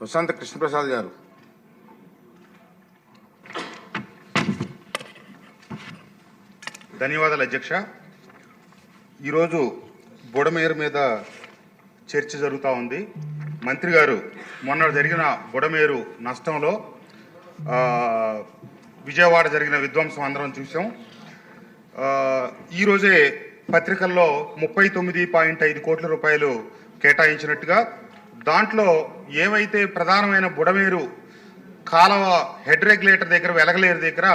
వసంత కృష్ణప్రసాద్ గారు. ధన్యవాదాలు అధ్యక్ష. ఈరోజు బుడమేరు మీద చర్చ జరుగుతూ ఉంది. మంత్రి గారు మొన్న జరిగిన బుడమేరు నష్టంలో విజయవాడ జరిగిన విధ్వంసం అందరం చూసాం ఈరోజే పత్రికల్లో ముప్పై తొమ్మిది పాయింట్ ఐదు కోట్ల రూపాయలు కేటాయించినట్టుగా దాంట్లో ఏవైతే ప్రధానమైన బుడమేరు కాలువ హెడ్ రెగ్యులేటర్ దగ్గర వెలగలేరు దగ్గర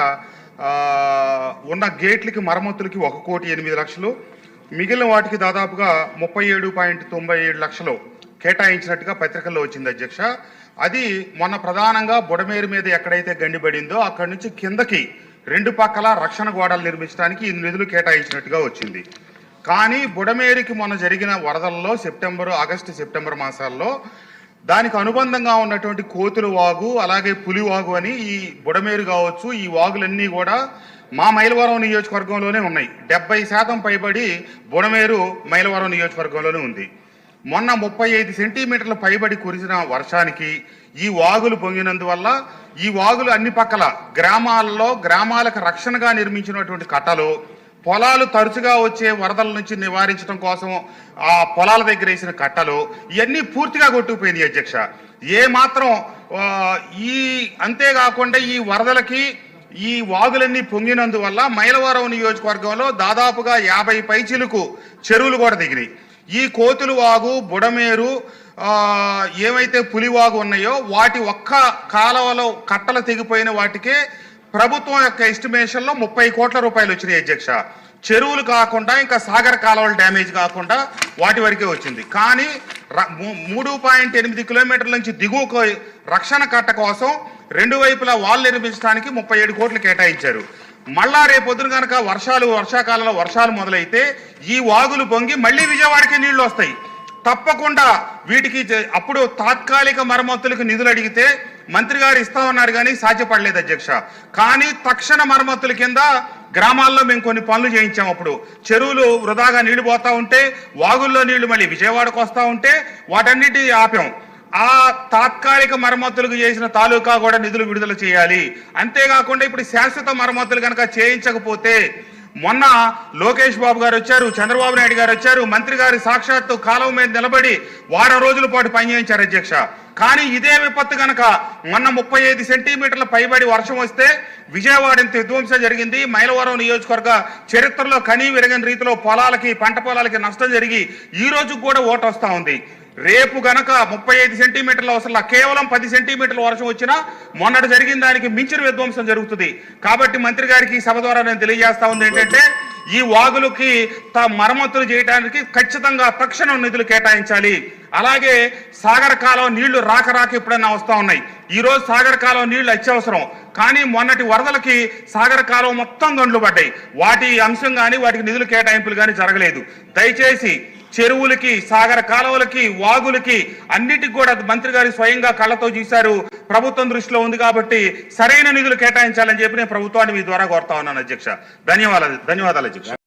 ఉన్న గేట్లకి మరమ్మతులకి ఒక కోటి ఎనిమిది లక్షలు. మిగిలిన వాటికి దాదాపుగా ముప్పై ఏడు పాయింట్ తొంభై ఏడు లక్షలు కేటాయించినట్టుగా పత్రికల్లో వచ్చింది అధ్యక్ష. అది మొన్న ప్రధానంగా బుడమేరు మీద ఎక్కడైతే గండిపడిందో అక్కడి నుంచి కిందకి రెండు పక్కల రక్షణ గోడలు నిర్మించడానికి ఈ నిధులు కేటాయించినట్టుగా వచ్చింది. కానీ బుడమేరుకి మొన్న జరిగిన వరదల్లో సెప్టెంబర్ ఆగస్టు సెప్టెంబర్ మాసాల్లో దానికి అనుబంధంగా ఉన్నటువంటి కోతుల వాగు అలాగే పులి వాగు అని ఈ బుడమేరు కావచ్చు ఈ వాగులన్నీ కూడా మా మైలవరం నియోజకవర్గంలోనే ఉన్నాయి. డెబ్బై శాతం పైబడి బుడమేరు మైలవరం నియోజకవర్గంలోనే ఉంది. మొన్న ముప్పై ఐదు సెంటీమీటర్ల పైబడి కురిసిన వర్షానికి ఈ వాగులు పొంగినందువల్ల ఈ వాగులు అన్ని పక్కల గ్రామాలలో గ్రామాలకు రక్షణగా నిర్మించినటువంటి కట్టలు పొలాలు తరచుగా వచ్చే వరదల నుంచి నివారించడం కోసం ఆ పొలాల దగ్గర వేసిన కట్టలు ఇవన్నీ పూర్తిగా కొట్టుకుపోయింది అధ్యక్ష. ఏ మాత్రం ఈ అంతేకాకుండా ఈ వరదలకి ఈ వాగులన్నీ పొంగినందువల్ల మైలవరం నియోజకవర్గంలో దాదాపుగా యాభై పైచిలకు చెరువులు కూడా దిగినాయి. ఈ కోతులు వాగు బుడమేరు ఏమైతే ఏవైతే పులివాగు ఉన్నాయో వాటి ఒక్క కాలువలో కట్టలు తెగిపోయిన వాటికే ప్రభుత్వం యొక్క ఎస్టిమేషన్లో ముప్పై కోట్ల రూపాయలు వచ్చినాయి అధ్యక్ష. చెరువులు కాకుండా ఇంకా సాగర కాలువలు డ్యామేజ్ కాకుండా వాటి వరకే వచ్చింది. కానీ ర- మూ- మూడు పాయింట్ ఎనిమిది కిలోమీటర్ల నుంచి దిగువకు రక్షణ కట్ట కోసం రెండు వైపులా వాళ్ళు నిర్మించడానికి ముప్పై ఏడు కోట్లు కేటాయించారు. మళ్ళా రేపొద్దున కనుక వర్షాలు వర్షాకాలంలో వర్షాలు మొదలైతే ఈ వాగులు పొంగి మళ్ళీ విజయవాడకి నీళ్ళు వస్తాయి. తప్పకుండా వీటికి అప్పుడు తాత్కాలిక మరమ్మతులకు నిధులు అడిగితే మంత్రి గారు ఇస్తామన్నారు కానీ సాధ్యపడలేదు అధ్యక్ష. కానీ తక్షణ మరమ్మతుల కింద గ్రామాల్లో మేము కొన్ని పనులు చేయించాం అప్పుడు. చెరువులు వృధాగా నీళ్ళు పోతా ఉంటే వాగుల్లో నీళ్ళు మళ్ళీ విజయవాడకు వస్తూ ఉంటే వాటన్నిటి ఆపాం. ఆ తాత్కాలిక మరమ్మతులకు చేసిన తాలూకా కూడా నిధులు విడుదల చేయాలి. అంతేకాకుండా ఇప్పుడు శాశ్వత మరమ్మతులు కనుక చేయించకపోతే మొన్న లోకేష్ బాబు గారు వచ్చారు చంద్రబాబు నాయుడు గారు వచ్చారు మంత్రి గారి సాక్షాత్తు కాలం మీద నిలబడి వారం రోజుల పాటు పనిచేయించారు అధ్యక్ష. కానీ ఇదే విపత్తు కనుక మొన్న ముప్పై ఐదు సెంటీమీటర్ల పైబడి వర్షం వస్తే విజయవాడ ఇంత విధ్వంసం జరిగింది. మైలవరం నియోజకవర్గ చరిత్రలో కనీ విరగని రీతిలో పొలాలకి పంట పొలాలకి నష్టం జరిగి ఈ రోజు కూడా ఓటు వస్తూ ఉంది. రేపు గనక ముప్పై ఐదు సెంటీమీటర్ల అవసరం కేవలం పది సెంటీమీటర్ల వర్షం వచ్చినా మొన్నటి జరిగిన దానికి మించిన విధ్వంసం జరుగుతుంది. కాబట్టి మంత్రి గారికి సభ ద్వారా నేను తెలియజేస్తా ఉంది ఏంటంటే ఈ వాగులకి త మరమ్మతులు చేయడానికి ఖచ్చితంగా తక్షణం నిధులు కేటాయించాలి. అలాగే సాగర కాలం నీళ్ళు రాక రాక ఎప్పుడైనా వస్తూ ఉన్నాయి. ఈ రోజు సాగర కాలం నీళ్ళు అత్యవసరం. కానీ మొన్నటి వరదలకి సాగర కాలం మొత్తం గండ్లు పడ్డాయి. వాటి అంశం కానీ వాటికి నిధులు కేటాయింపులు కానీ జరగలేదు. దయచేసి చెరువులకి సాగర కాలువలకి వాగులకి అన్నిటికి కూడా మంత్రి గారు స్వయంగా కళ్ళతో చూశారు. ప్రభుత్వం దృష్టిలో ఉంది కాబట్టి సరైన నిధులు కేటాయించాలని చెప్పి నేను ప్రభుత్వాన్ని మీ ద్వారా కోరుతా ఉన్నాను అధ్యక్ష. ధన్యవాదాలు ధన్యవాదాలు అధ్యక్ష.